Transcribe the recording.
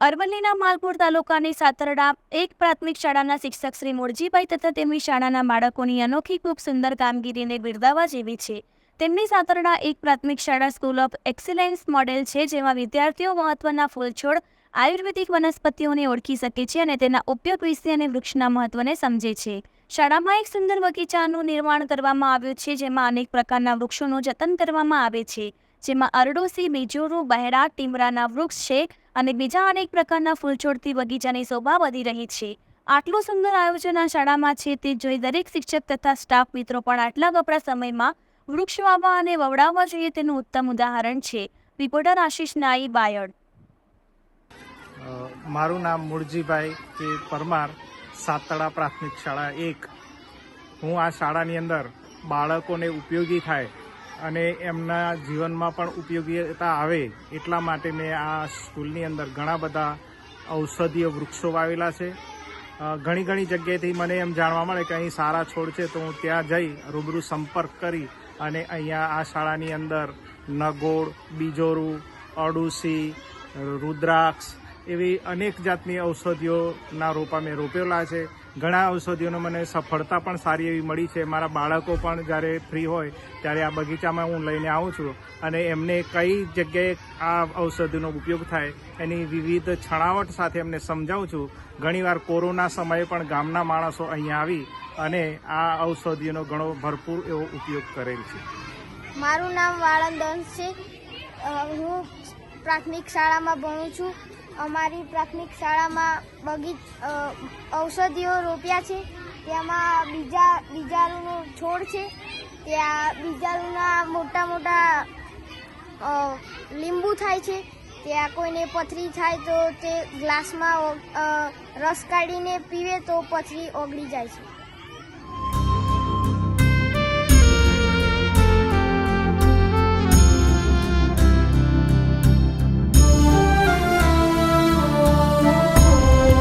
અરવલ્લીના માલપુર તાલુકાની સાતરડા એક પ્રાથમિક શાળાના શિક્ષક શ્રી મોરજીભાઈ તથા તેમની શાળાના બાળકોની અનોખી ખૂબ સુંદર કામગીરીને બિરદાવવા જેવી છે. તેમની સાતરડા એક પ્રાથમિક શાળા સ્કૂલ ઓફ એક્સિલન્સ મોડેલ છે, જેમાં વિદ્યાર્થીઓ મહત્વના ફૂલછોડ, આયુર્વેદિક વનસ્પતિઓને ઓળખી શકે છે અને તેના ઉપયોગ વિશે અને વૃક્ષના મહત્વને સમજે છે. શાળામાં એક સુંદર બગીચાનું નિર્માણ કરવામાં આવ્યું છે, જેમાં અનેક પ્રકારના વૃક્ષોનું જતન કરવામાં આવે છે, જેમાં અરડોસી, બીજોરું બહેરા ટીમરાના વૃક્ષ છે અને બીજા અનેક પ્રકારના ફૂલછોડથી બગીચાની શોભા વધી રહી છે. આટલું સુંદર આયોજન આ શાળામાં છે તે જોઈ દરેક શિક્ષક તથા સ્ટાફ મિત્રો પણ આટલા કપરા સમયમાં વૃક્ષ વાવવા અને વવડાવવા જોઈએ તેનું ઉત્તમ ઉદાહરણ છે. રિપોર્ટર આશીષ નાઈ, બાયડ. મારું નામ મુરજીભાઈ કે પરમાર, સાતળા પ્રાથમિક શાળા એક. હું આ શાળાની અંદર બાળકોને ઉપયોગી થાય અને એમના જીવનમાં પણ ઉપયોગીતા આવે એટલા માટે મેં આ સ્કૂલની અંદર ઘણા બધા ઔષધીય વૃક્ષો વાવેલા છે. ઘણી ઘણી જગ્યાએથી મને એમ જાણવા મળે કે અહીં સારા છોડ છે તો હું ત્યાં જઈ રૂબરૂ સંપર્ક કરી અને અહીંયા આ શાળાની અંદર નગોળ, બીજોરું અડુસી રુદ્રાક્ષ એવી અનેક જાતની ઔષધિઓના રોપા મેં રોપેલા છે. ઘણા ઔષધિઓનો મને સફળતા પણ સારી એવી મળી છે. મારા બાળકો પણ જ્યારે ફ્રી હોય ત્યારે આ બગીચામાં હું લઈને આવું છું અને એમને કઈ જગ્યાએ આ ઔષધિનો ઉપયોગ થાય એની વિવિધ છણાવટ સાથે એમને સમજાવું છું. ઘણીવાર કોરોના સમયે પણ ગામના માણસો અહીંયા આવી અને આ ઔષધિઓનો ઘણો ભરપૂર એવો ઉપયોગ કરેલ છે. મારું નામ વાળંદ છે. હું પ્રાથમિક શાળામાં ભણું છું. અમારી પ્રાથમિક શાળામાં બગીચ ઔષધિઓ રોપ્યા છે. તેમાં બીજા બીજારૂનો છોડ છે. ત્યાં બીજારૂના મોટા મોટા લીંબુ થાય છે. ત્યાં કોઈને પથરી થાય તો તે ગ્લાસમાં રસ કાઢીને પીવે તો પથરી ઓગળી જાય છે.